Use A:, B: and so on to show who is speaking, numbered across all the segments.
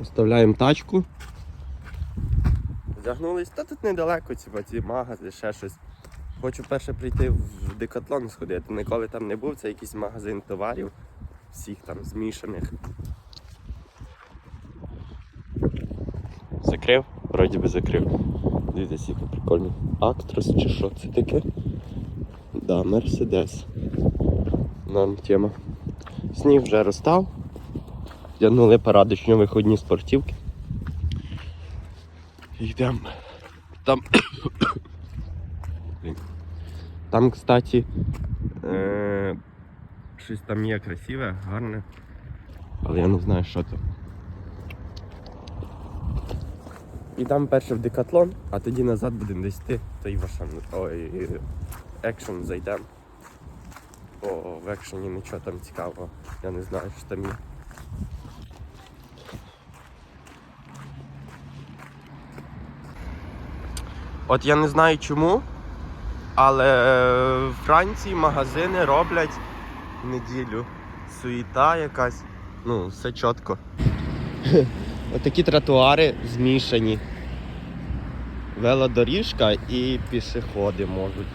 A: Оставляємо тачку. Загнулись, та тут недалеко, типа, ці магази, ще щось. Хочу перше прийти в декатлон сходити. Ніколи там не був, це якийсь магазин товарів, всіх там змішаних. Закрив? Вроді би закрив. Дивіться, яке прикольно. Актрос чи що це таке? Да, Мерседес. Норм тема. Сніг вже розстав. Вдягнули парадочні виходні спортівки. Йдемо. Там. Там, кстати, е... щось там є красиве, гарне. Але я не знаю, що там. Ідемо перше в декатлон, а тоді назад будемо десь йти, то й в Ашан. Ой, екшен зайдемо. О, в екшені нічого там цікавого. Я не знаю, що там є. От я не знаю чому, але в Франції магазини роблять неділю. Суєта якась. Ну, все чітко. Отакі тротуари змішані. Велодоріжка і пішоходи можуть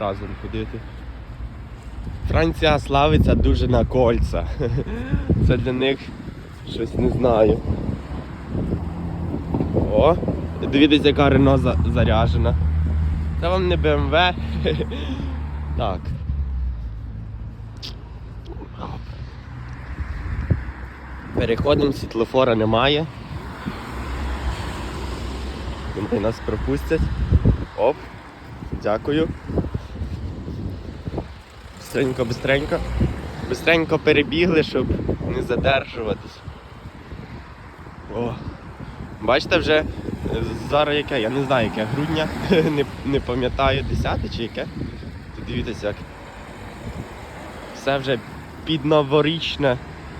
A: разом ходити. Франція славиться дуже на кольця. Це для них щось не знаю. О, дивіться, яка Рено за- заряжена. Це вам не БМВ. Так. Переходимо, світлофора немає. Думаю, нас пропустять. Оп. Дякую. Бистренько, бистренько. Бистренько перебігли, щоб не задержуватись. О. Бачите, вже е, зараз яке, я не знаю, яке грудня, не, не пам'ятаю, 10 чи яке. Тут дивіться, як все вже підноворічне,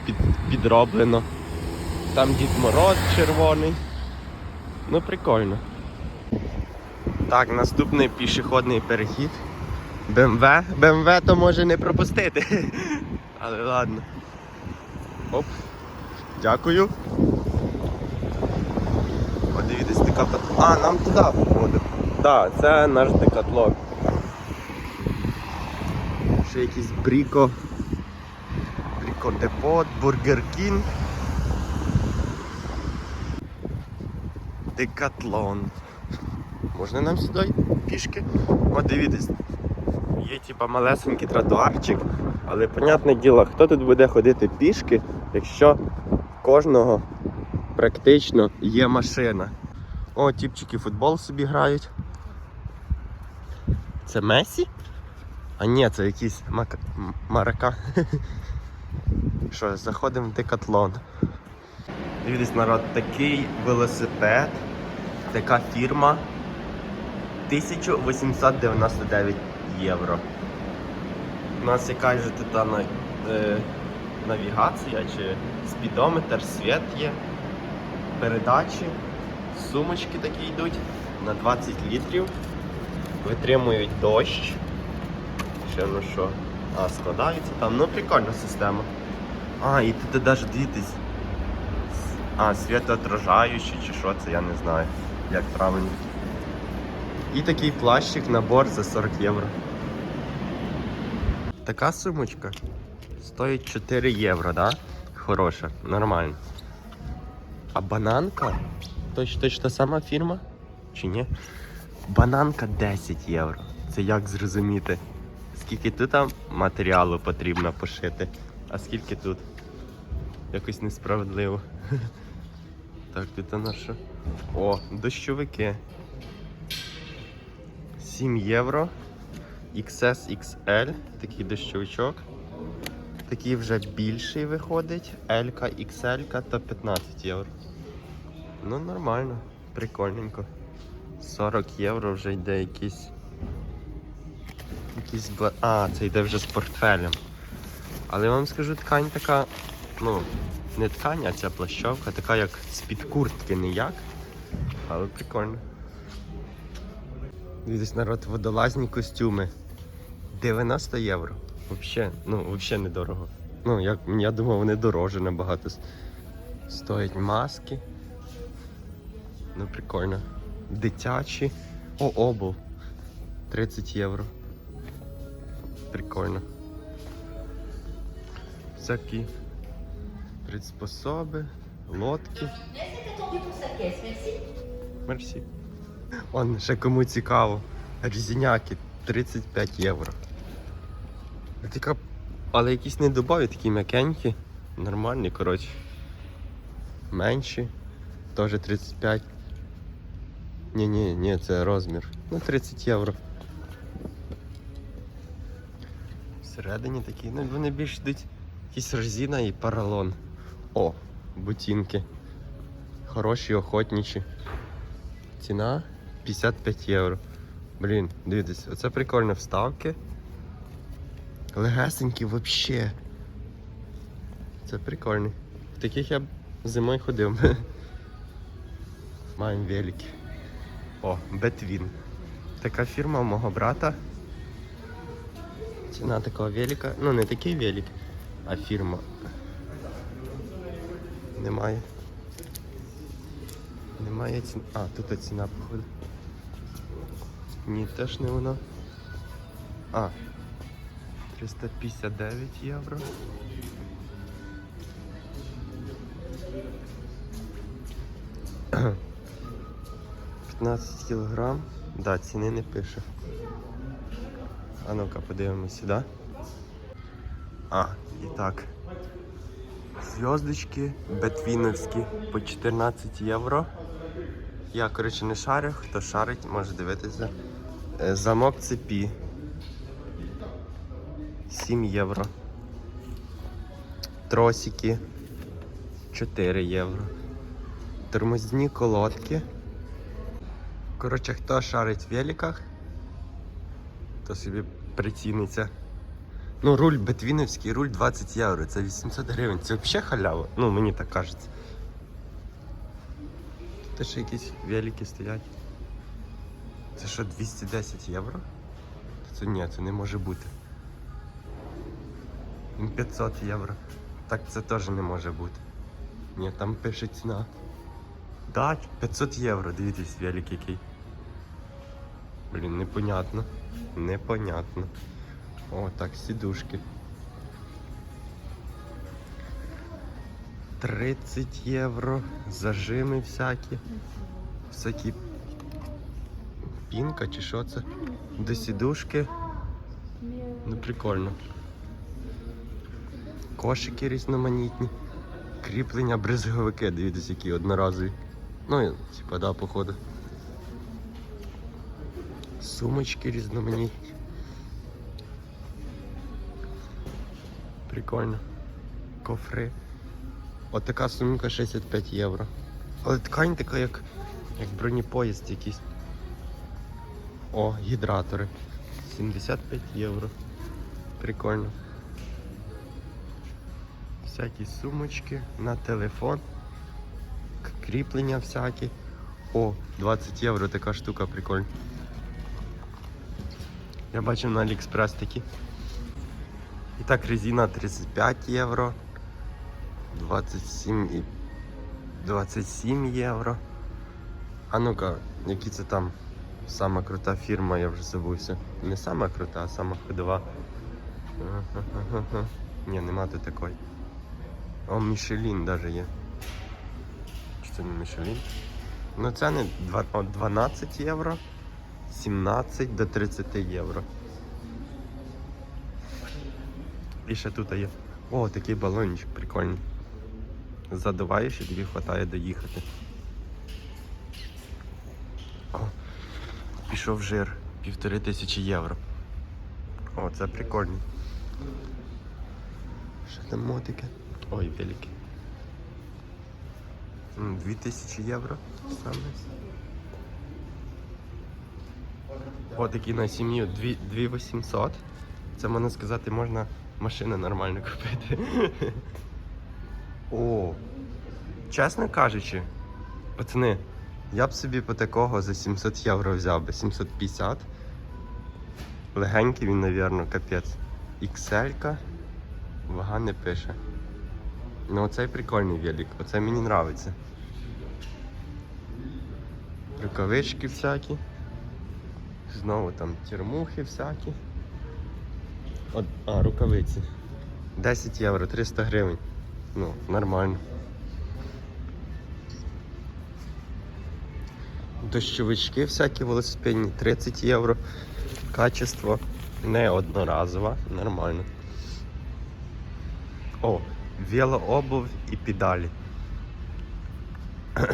A: під, підроблено. Там Дід Мороз червоний. Ну прикольно. Так, наступний пішохідний перехід. БМВ. БМВ то може не пропустити. Але ладно. Оп. Дякую. О, дивіться, така пат- А, нам туди походимо. Так, це наш декатлон. Ще якийсь бріко. Бріко Депот, Бургер Кінг. Декатлон. Можна нам сюди пішки? О, дивіться. Є типа малесенький тротуарчик, але понятне діло, хто тут буде ходити пішки, якщо кожного практично є машина. О, тіпчики футбол собі грають. Це Месі? А ні, це якийсь мака... м- марака. Що, заходимо в декатлон. Дивіться, народ, такий велосипед, така фірма 1899 євро. У нас яка ж тут е, навігація чи спідометр, світ є, передачі, сумочки такі йдуть на 20 літрів, витримують дощ. Ще ну що, а, складаються там, ну прикольна система. А, і тут навіть дивитись. А, світоотражаючий чи що це, я не знаю, як правильно. І такий плащик набор за 40 євро. Така сумочка стоїть 4 євро, да? Хороша, нормально. А бананка? Точно, точно сама фірма? Чи ні? Бананка 10 євро. Це як зрозуміти? Скільки тут там матеріалу потрібно пошити, а скільки тут? Якось несправедливо. Так, тут у нас що? О, дощовики. 7 євро. XS XL, такий дощовичок. Такий вже більший виходить. L, XL то 15 євро. Ну нормально, прикольненько. 40 євро вже йде якийсь. Якийсь бла... А, це йде вже з портфелем. Але я вам скажу, ткань така, ну, не ткань, а ця плащовка, така як з-під куртки ніяк. Але прикольно. Дивіться, народ, водолазні костюми. 90 євро. Взагалі, ну, взагалі недорого. Ну, як, я думав, вони дороже набагато. Стоять маски. Ну, прикольно. Дитячі. О, обув. 30 євро. Прикольно. Всякі приспособи, лодки. Мерсі. Он ще кому цікаво. Різіняки 35 євро. Така... Але якісь не добаві, такі м'якенькі. Нормальні, коротше. Менші. Теж 35. Ні, ні, ні, це розмір. Ну, 30 євро. Всередині такі, ну вони більш йдуть якісь резина і поролон. О, бутінки. Хороші, охотничі. Ціна 55 євро. Блін, дивіться, оце прикольно вставки. Легесенькі взагалі. Це прикольно. В таких я б зимою ходив. Маємо велики. О, Бетвін. Така фірма у мого брата. Ціна такого велика. Ну не такий велик, а фірма. Немає. Немає ціни. А, тут ціна походу. Ні, теж не вона. А. 359 євро. П'ятнадцять кілограм. Да, ціни не пише. А ну-ка подивимось сюди. А, і так. Зв'язочки бетвіновські по 14 євро. Я, коротше, не шарю, хто шарить, може дивитися. Е, Замок цепі. 7 євро. Тросики 4 євро. Тормозні колодки. Коротше, хто шарить в великах, то собі приціниться. Ну, руль бетвіновський, руль 20 євро, це 800 гривень. Це взагалі халява. Ну, мені так кажеться. Тут ще якісь велики стоять. Це що, 210 євро? Це ні, це не може бути. 500 євро. Так це теж не може бути. Ні, там пише ціна. Так, 500 євро, дивіться, велик який. Блін, непонятно. Непонятно. О, так, сідушки. 30 євро, зажими всякі. Всякі пінка чи що це? До сідушки. Ну прикольно. Кошики різноманітні. Кріплення бризговики, дивіться, які одноразові. Ну, типа, да, походу. Сумочки різноманітні. Прикольно. Кофри. От сумка 65 євро. Але ткань така, як, як бронепоїзд якийсь. О, гідратори. 75 євро. Прикольно. Всякі сумочки на телефон. Кріплення всякі. О, 20 євро така штука прикольна. Я бачив на Аліекспрес такі. І так, резина 35 євро. 27 і 27 євро. А ну-ка, які це там сама крута фірма, я вже забувся. Не сама крута, а сама ходова. Ні, нема тут такої. О, Мішелін навіть є. Чи це не Мішелін? Ну це не 12 євро, 17 до 30 євро. І ще тут є. О, такий балончик прикольний. Задуваєш і тобі вистачає доїхати. О, пішов жир. Півтори тисячі євро. О, це прикольно. Що там мотики? Ой, великі. М, Дві тисячі євро саме. О, такі на сім'ю 2800. Це можна сказати, можна машину нормально купити. О, чесно кажучи, пацани, я б собі по такого за 700 євро взяв би, 750. Легенький він, навірно, капець. XL, вага не пише. Ну оцей прикольний велик, оце мені нравиться. Рукавички всякі. Знову там термухи всякі. От, а, рукавиці. 10 євро, 300 гривень. Ну, нормально. Дощовички всякі велосипедні, 30 євро. Качество не одноразове, нормально. О, велообув і педалі.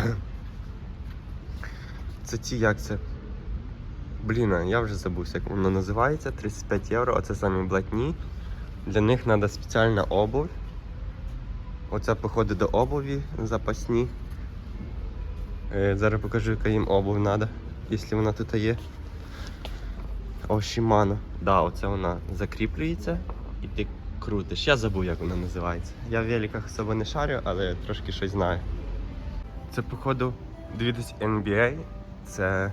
A: Це ті як це? Блін, я вже забувся, як воно називається. 35 євро, оце самі блатні. Для них треба спеціальна обувь. Оце походить до обуві запасні. Е, зараз покажу, яка їм обувь треба, якщо вона тут є. О, Shimano. Да, оце вона закріплюється і ти крутиш. Я забув, як вона називається. Я в великах особо не шарю, але трошки щось знаю. Це, походу, дивитись NBA. Це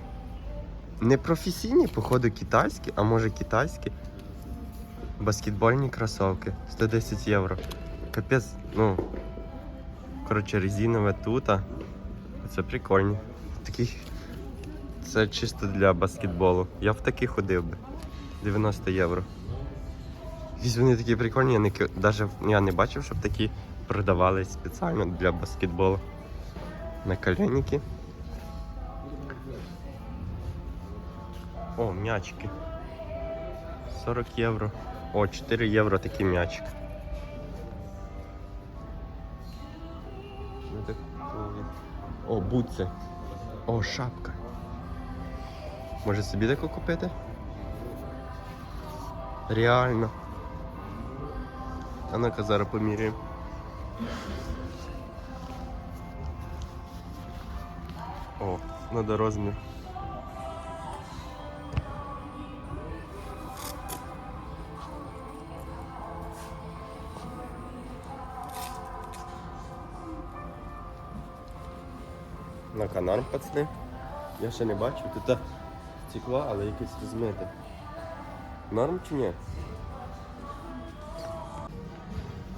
A: не професійні, походу, китайські, а може китайські. Баскетбольні кросовки. 110 євро. Капець, ну. Коротше, резинове тута. Це прикольні. Такі. Це чисто для баскетболу. Я в такі ходив би. 90 євро. Якісь вони такі прикольні, я не, даже я не бачив, щоб такі продавались спеціально для баскетболу. На О, м'ячики. 40 євро. О, 4 євро такий м'ячик. Ну, о, бутси. О, шапка. Може собі таку купити? Реально. А ну-ка зараз поміряємо. О, надо розмір. Канар, пацани. Я ще не бачив, тут стекло, але якесь розмите. Норм чи ні?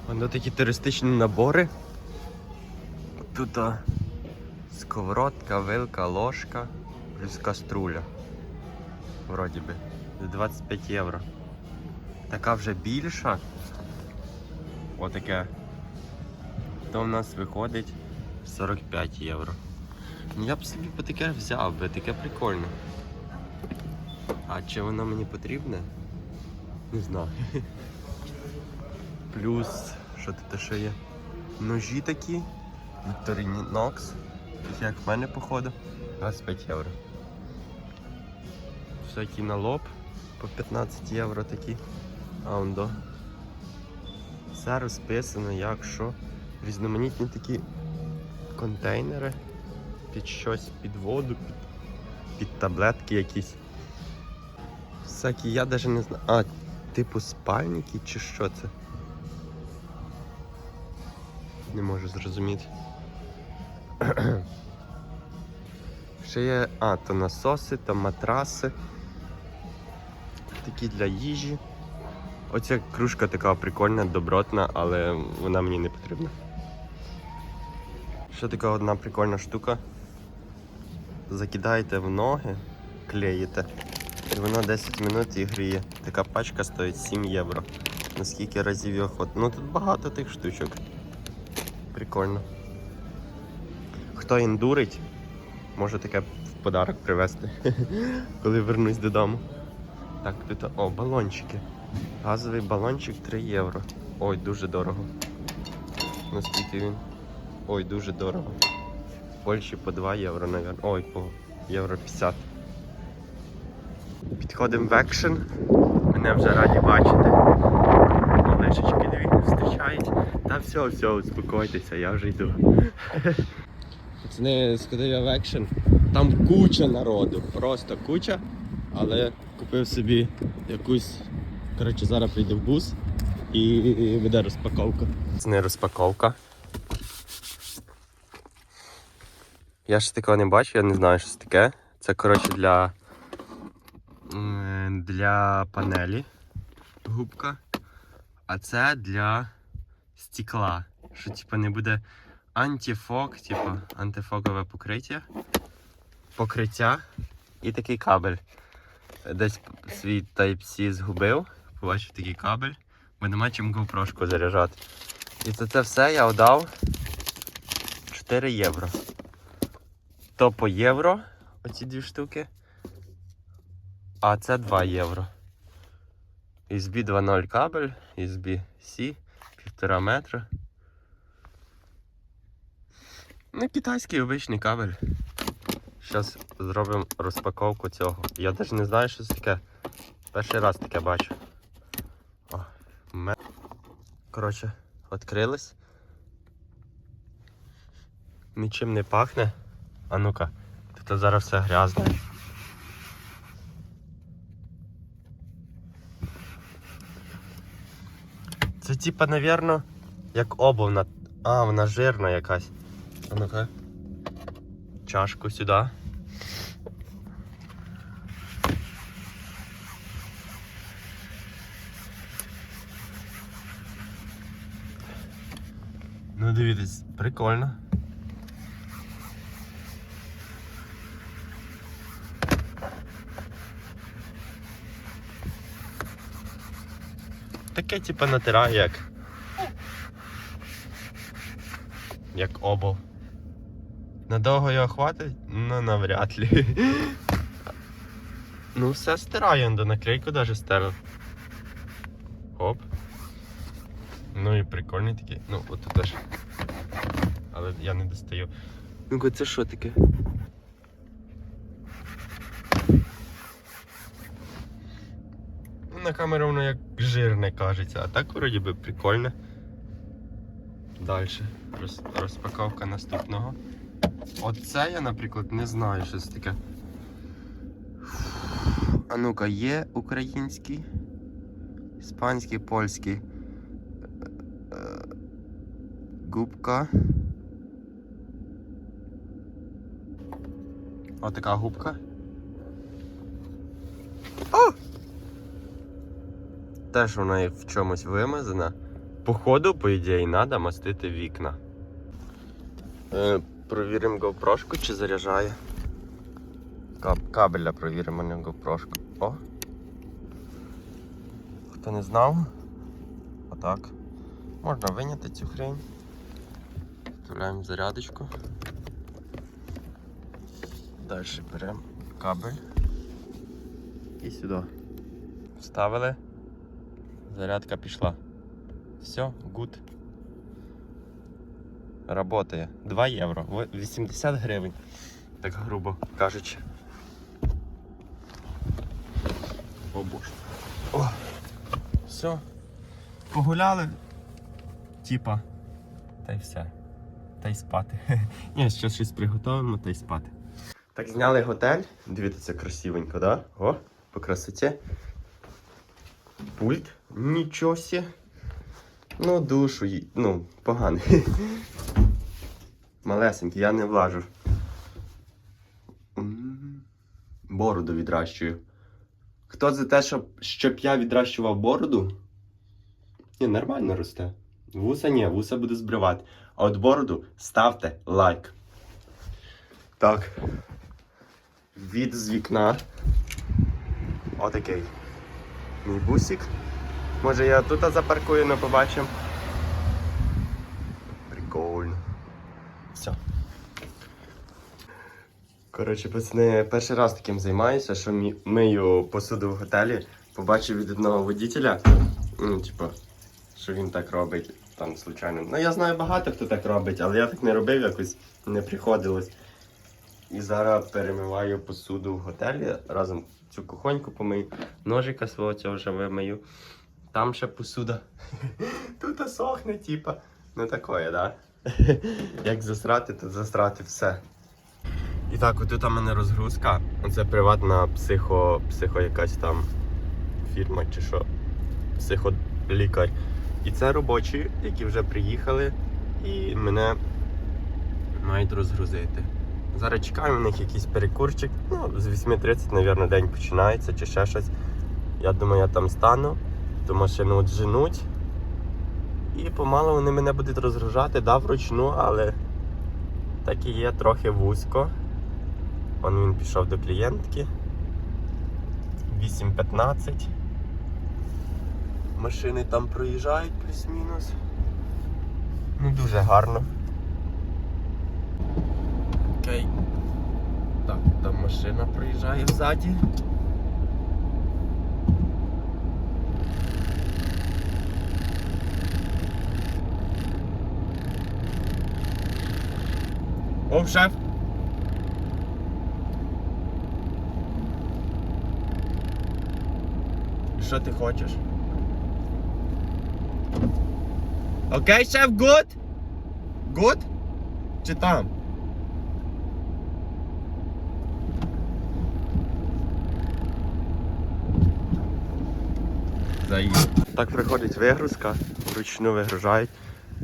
A: Воно такі туристичні набори. Тут сковородка, вилка, ложка, плюс каструля. Вроді би. За 25 євро. Така вже більша. Отаке. То в нас виходить 45 євро. Я б собі по таке взяв би, таке прикольне. А чи воно мені потрібне? Не знаю. Плюс, що тут ще є? Ножі такі. Victorinox. Такі як в мене походу. 25 євро. Всякі на лоб по 15 євро такі. А он до. Все розписано, як що. Різноманітні такі контейнери під щось, під воду, під, під таблетки якісь. Всякі, я навіть не знаю. А, типу спальники чи що це? Не можу зрозуміти. Ще є. А, то насоси, то матраси. Такі для їжі. Оця кружка така прикольна, добротна, але вона мені не потрібна. Ще така одна прикольна штука. Закидаєте в ноги, клеїте, і воно 10 минут і гріє. Така пачка стоїть 7 євро. Наскільки разів його хватить. Ну тут багато тих штучок. Прикольно. Хто індурить, може таке в подарок привезти, коли вернусь додому. Так, тут о, балончики. Газовий балончик 3 євро. Ой, дуже дорого. Наскільки він? Ой, дуже дорого. Польщі по 2 євро, навіть. Ой, по євро 50. Підходимо в екшен. Мене вже раді бачити. Малишечки дві зустрічають. Та все, все, успокойтеся, я вже йду. Пацани, сходив я в екшен. Там куча народу, просто куча. Але купив собі якусь. Коротше, зараз прийде в бус і буде розпаковка. Це не розпаковка. Я ще такого не бачу, я не знаю, що це таке. Це, коротше, для, для панелі губка. А це для стекла. що типу, не буде антифок, типу, антифокове покриття, покриття і такий кабель. Десь свій Type-C згубив, побачив такий кабель, бо нема чим GoPro заряджати. І за це все я отдав 4 євро. То по євро оці дві штуки. А це 2 євро. USB 2.0 кабель, USB C, 1,5 метра. Ну, китайський обичний кабель. Зараз зробимо розпаковку цього. Я навіть не знаю, що це таке. Перший раз таке бачу. О, ме... Коротше, відкрились. Нічим не пахне. А ну-ка, тут зараз все грязне. Це типа, навірно, як обув на. А, вона жирна якась. А ну-ка. Чашку сюди. Ну дивіться, прикольно. Таке типа натирає як. Як обув. Надовго його хватить? Ну навряд ли. Ну все стираю, до наклейку даже стерли. Оп. Ну і прикольний такий. Ну, от теж. Але я не достаю. Ну це що таке? На камеру воно як жирне кажеться, а так вроді би прикольно. Далі. Роз, розпаковка наступного. Оце я, наприклад, не знаю, що це таке. А ну-ка, є український, іспанський, польський. Е, Губка. Отака губка. Теж вона в чомусь вимазана. Походу, по ідеї, треба мастити вікна. Е, провіримо GoPro, чи заряджає. Каб- Кабеля провіримо на GoPro. О! Хто не знав? Отак. Можна виняти цю хрень. Вставляємо зарядочку. Далі беремо кабель. І сюди. Вставили. Зарядка пішла. Все, гуд. Работає. 2 євро. 80 гривень. Так грубо кажучи. О боже. О. Все. Погуляли. Типа. Та й все. Та й спати. Ні, ще щось приготуємо та й спати. Так, зняли готель. Дивіться, красивенько, да? О, по красоті. Пульт. Нічого сі. Ну, душу, ну, поганий. Малесенький, я не влажу. Бороду відращую. Хто за те, щоб, щоб я відращував бороду? Ні, нормально росте. Вуса ні, вуса буде збривати. А от бороду ставте лайк. Так. Від з вікна. Отакий. Мій бусик. Може я тут запаркую, не побачимо. Прикольно. Все. Коротше, пацани, перший раз таким займаюся, що мию посуду в готелі. Побачив від одного водителя. Ну, типу, що він так робить там случайно. Ну я знаю багато хто так робить, але я так не робив, якось не приходилось. І зараз перемиваю посуду в готелі. Разом цю кухоньку помию, ножика свого цього вже вимию. Там ще посуда. Тут сохне, типа. Ну такое, да? Як засрати, то засрати все. І так, отут у мене розгрузка. Це приватна психо, психо якась там фірма чи що. Психолікар. І це робочі, які вже приїхали і мене мають розгрузити. Зараз чекаю, у них якийсь перекурчик. Ну, з 8.30, мабуть, день починається чи ще щось. Я думаю, я там стану, ту машину от. І помалу вони мене будуть розгружати, да, вручну, але так і є трохи вузько. Вон він пішов до клієнтки. 8.15. Машини там проїжджають плюс-мінус. Ну дуже гарно. Окей. Так, там машина проїжджає ззаді. О, шеф. Що ти хочеш? Окей, шеф, good? Good? Чи там? Заїзд. Так приходить вигрузка, вручну вигружають.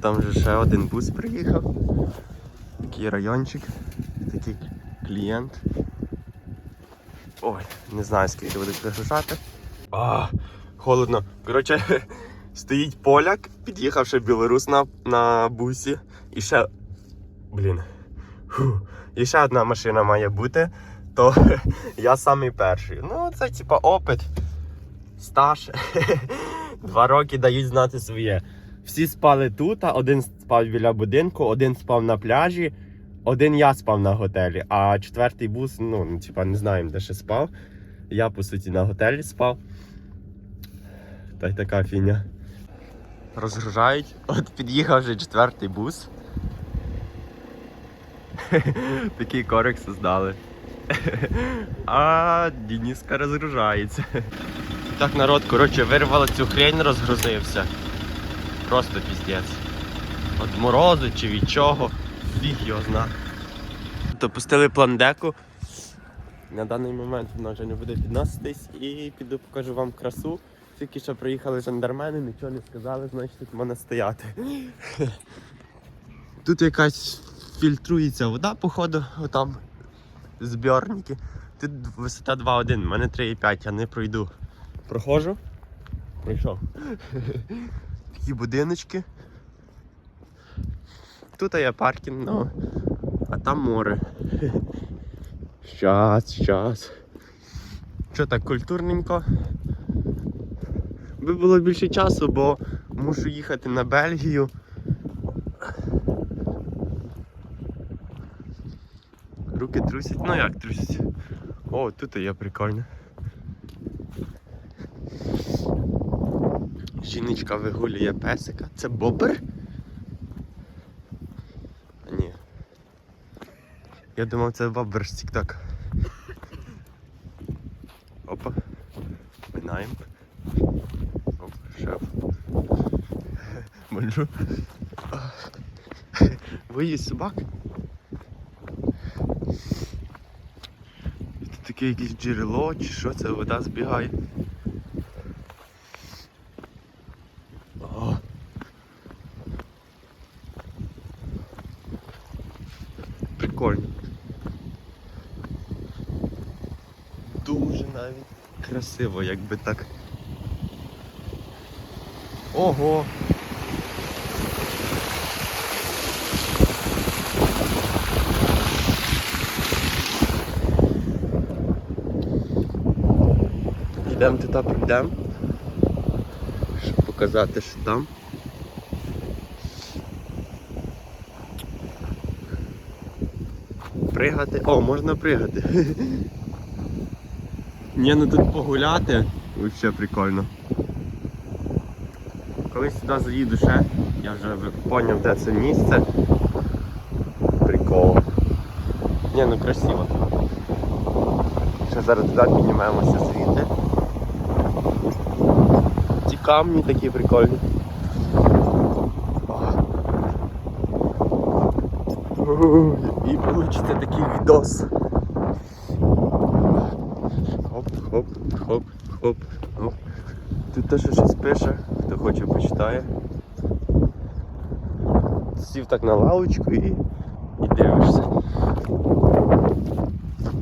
A: Там вже ще один бус приїхав. Такий райончик, такий клієнт. Ой, не знаю скільки будуть вигружати. А, холодно. Коротше, стоїть поляк, під'їхавши білорус на, на бусі. І ще. Блін. Фу. І ще одна машина має бути, то я самий перший. Ну, це типа опит. Стаж. Два роки дають знати своє. Всі спали тут, один спав біля будинку, один спав на пляжі, один я спав на готелі, а четвертий бус, ну, типа, не знаємо, де ще спав. Я, по суті, на готелі спав. Та й така фіня. Розгружають. От під'їхав вже четвертий бус. Такий корик создали. А Дініска розгружається. Так, народ, коротше, вирвало цю хрень, розгрузився. Просто піздець. От морозу чи від чого, фіг його зна. То пустили пландеку. На даний момент вона вже не буде підноситись і піду покажу вам красу. Тільки що приїхали жандармени, нічого не сказали, значить тут можна стояти. Тут якась фільтрується вода, походу, отам збірники. Тут висота 2,1, у мене 3,5, я не пройду. Проходжу. Пройшов. Такі будиночки. Тут є паркінг, ну, а там море. Щас, щас. Що так культурненько? Би було більше часу, бо мушу їхати на Бельгію. Руки трусять, ну як трусять. О, тут є прикольно. Жіночка вигулює песика. Це бобер? Ні. Я думав, це бобер з TikTok. Опа. Минаємо. Оп, шеф. Бонжур. Боюсь собак. Тут таке якесь джерело, чи що це вода збігає. О. Прикольно. Дуже навіть красиво, якби так. Ого! Йдемо туди прийдемо. Щоб показати, що там. Пригати. О, можна пригати. Ні, ну тут погуляти. Взагалі прикольно. Коли сюди заїду ще, я вже зрозумів, де це місце. Прикол. Ні, ну красиво. Ще зараз туди піднімаємося звідти. Ці камні такі прикольні. І вийде такий відос. Хоп, хоп, хоп, хоп. Тут теж щось пише, хто хоче почитає. Сів так на лавочку і, і дивишся.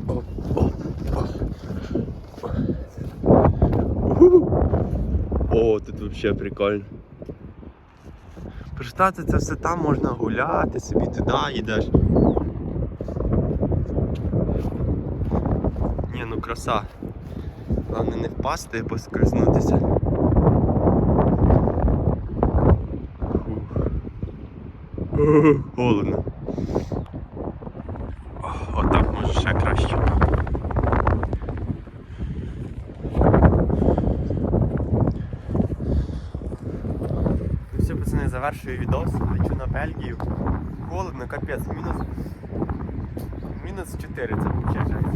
A: Оп, оп, оп. О, тут взагалі прикольно. Штати це все там можна гуляти, собі туди йдеш. Ні, ну краса. Головне не впасти і поскользнутися. Холодно. Отак може ще краще. Ну все, пацани, завершую відос, лечу на Бельгію. Холодно, капець, мінус. Мінус 4 це пока.